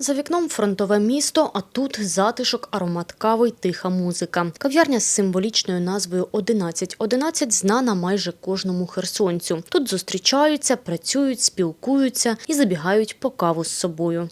За вікном фронтове місто, а тут затишок, аромат кави й тиха музика. Кав'ярня з символічною назвою «11.11» знана майже кожному херсонцю. Тут зустрічаються, працюють, спілкуються і забігають по каву з собою.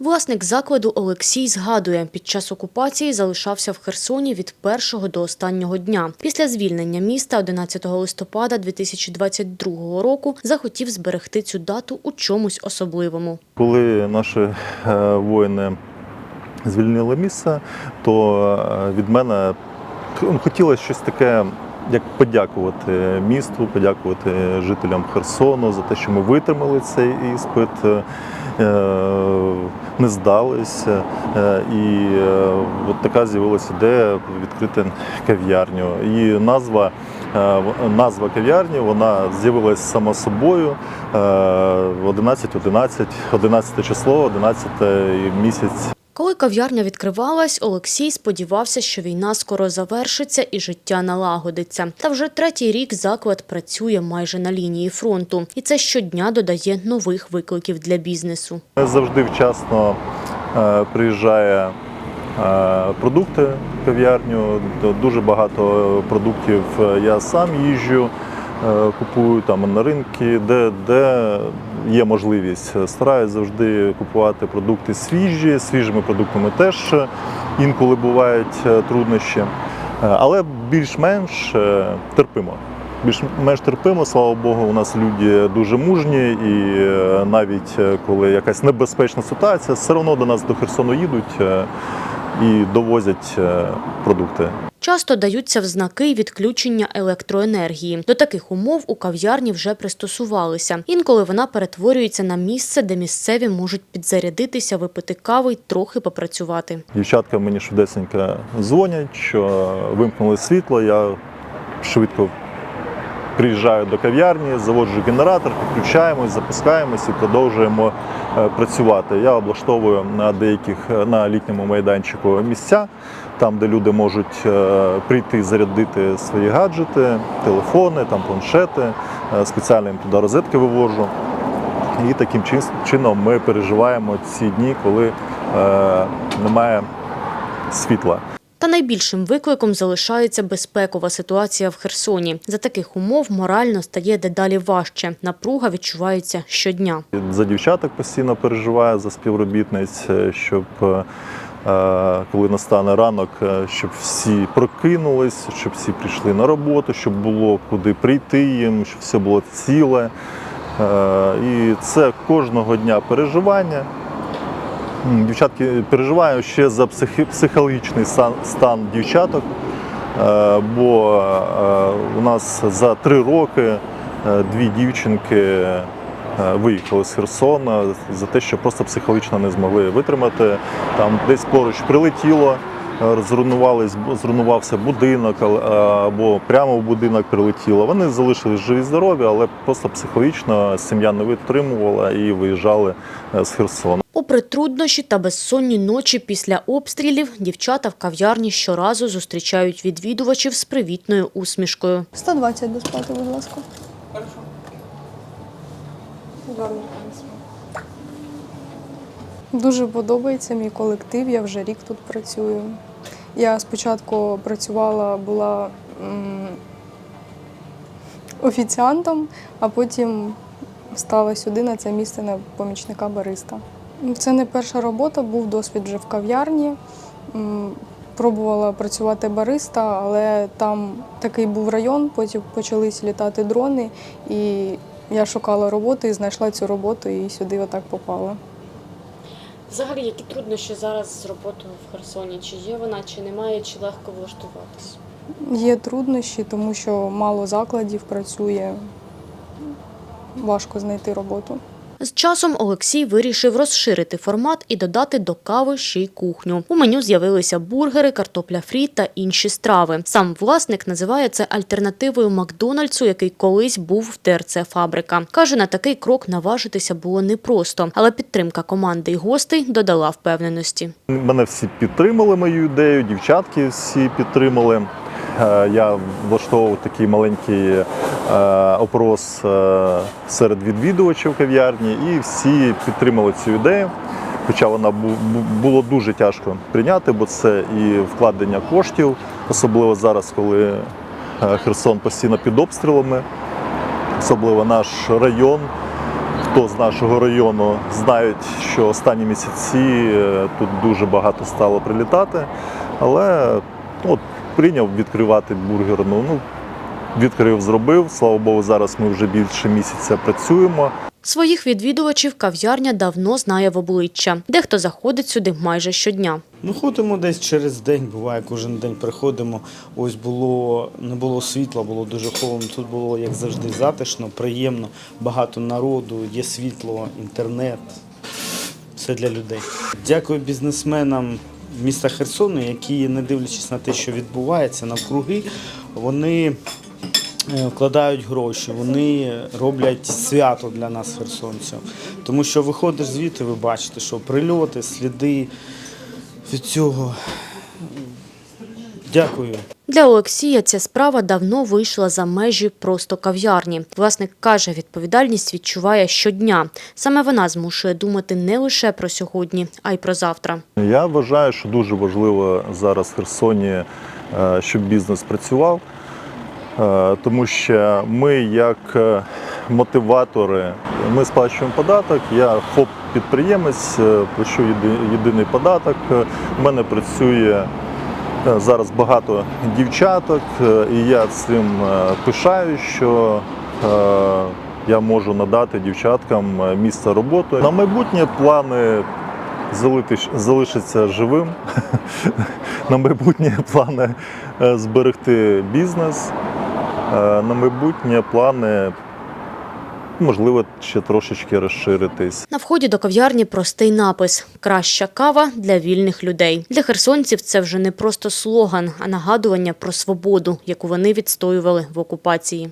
Власник закладу Олексій згадує, під час окупації залишався в Херсоні від першого до останнього дня. Після звільнення міста 11 листопада 2022 року захотів зберегти цю дату у чомусь особливому. Коли наші е, воїни звільнили місце, то е, від мене хотілося щось таке, як подякувати місту, подякувати жителям Херсону за те, що ми витримали цей іспит, е, не здалися. Е, І е, от така з'явилася ідея відкрити кав'ярню. І назва. е, Назва кав'ярні вона з'явилася сама собою е, в 11, 11, 11 число, 11 місяць. Коли кав'ярня відкривалась, Олексій сподівався, що війна скоро завершиться і життя налагодиться. Та вже третій рік заклад працює майже на лінії фронту, і це щодня додає нових викликів для бізнесу. Завжди вчасно е, приїжджає е, продукти в кав'ярню. Дуже багато продуктів е, я сам їжджу, купую там на ринки, де, де є можливість. Стараюсь завжди купувати продукти свіжі. Свіжими продуктами теж е, інколи бувають е, труднощі. Е, Але більш-менш е, терпимо. Більш-менш терпимо, слава Богу, у нас люди дуже мужні, і е, навіть е, коли якась небезпечна ситуація, все одно до нас до Херсону їдуть е, і довозять е, продукти. Часто даються в знаки відключення електроенергії. До таких умов у кав'ярні вже пристосувалися. Інколи вона перетворюється на місце, де місцеві можуть підзарядитися, випити кави й трохи попрацювати. Дівчатка мені швидесенько дзвонять, що вимкнули світло. Я швидко приїжджаю до кав'ярні, заводжу генератор, підключаємось, запускаємось і продовжуємо е, працювати. Я облаштовую на деяких е, на літньому майданчику місця, там, де люди можуть е, прийти зарядити свої гаджети, телефони, там планшети. Спеціально їм туди розетки вивожу. І таким чином ми переживаємо ці дні, коли е, немає світла. Та найбільшим викликом залишається безпекова ситуація в Херсоні. За таких умов морально стає дедалі важче. Напруга відчувається щодня. За дівчаток постійно переживаю за співробітниць, е, щоб е, коли настане ранок, е, щоб всі прокинулись, щоб всі прийшли на роботу, щоб було куди прийти їм, щоб все було ціле. Е, І це кожного дня переживання. Дівчатки переживаю ще за психологічний стан дівчаток, е, бо е, у нас за три роки е, дві дівчинки виїхали з Херсона за те, що просто психологічно не змогли витримати. Там десь поруч прилетіло, зруйнувався будинок або прямо в будинок прилетіло. Вони залишились живі здорові, але просто психологічно сім'я не витримувала і виїжджали е, з Херсона. Попри труднощі та безсонні ночі після обстрілів, дівчата в кав'ярні щоразу зустрічають відвідувачів з привітною усмішкою. 120 до сплати, будь ласка. Дуже подобається мій колектив, я вже рік тут працюю. Я спочатку працювала, була офіціантом, а потім стала сюди на це місце на помічника бариста. Це не перша робота, був досвід вже в кав'ярні. Пробувала працювати бариста, але там такий був район, потім почались літати дрони, і я шукала роботу і знайшла цю роботу і сюди отак попала. Взагалі, які труднощі зараз з роботою в Херсоні? Чи є вона, чи немає, чи легко влаштуватися? Є труднощі, тому що мало закладів працює, важко знайти роботу. З часом Олексій вирішив розширити формат і додати до кави ще й кухню. У меню з'явилися бургери, картопля фрі та інші страви. Сам власник називає це альтернативою Макдональдсу, який колись був в ТРЦ Фабрика. Каже, на такий крок наважитися було непросто, але підтримка команди й гостей додала впевненості. Мене всі підтримали мою ідею, дівчатки всі підтримали. Е, я влаштовував такий маленький е, опрос е, серед відвідувачів кав'ярні, і всі підтримали цю ідею. Хоча вона бу- бу- було дуже тяжко прийняти, бо це і вкладення коштів, особливо зараз, коли Херсон постійно під обстрілами, особливо наш район. Хто з нашого району знають, що останні місяці тут дуже багато стало прилітати, але прийняв відкривати бургерну. Ну, відкрив, зробив. Слава Богу, зараз ми вже більше місяця працюємо. Своїх відвідувачів кав'ярня давно знає в обличчя. Дехто заходить сюди майже щодня. Ну, ходимо десь через день, буває, кожен день приходимо. Ось було, не було світла, було дуже холодно. Тут було, як завжди, затишно, приємно, багато народу, є світло, інтернет. Все для людей. Дякую бізнесменам міста Херсону, які, не дивлячись на те, що відбувається навкруги, вони е, вкладають гроші, вони роблять свято для нас, херсонців. Тому що виходиш звідти, ви бачите, що прильоти, сліди від цього. Дякую. Для Олексія ця справа давно вийшла за межі просто кав'ярні. Власник каже, відповідальність відчуває щодня. Саме вона змушує думати не лише про сьогодні, а й про завтра. Я вважаю, що дуже важливо зараз в Херсоні, е, щоб бізнес працював, е, тому що ми, як е, мотиватори, ми сплачуємо податок. Я ФОП-підприємець, е, плачу єдиний податок. У мене працює зараз багато дівчаток, е, і я цим е, пишаю, що е, я можу надати дівчаткам е, місце роботи. На майбутнє плани залишиться живим. На майбутнє плани е, зберегти бізнес. Е, На майбутнє плани, можливо, ще трошечки розширитись. На вході до кав'ярні простий напис Краща кава для вільних людей. Для херсонців це вже не просто слоган, а нагадування про свободу, яку вони відстоювали в окупації.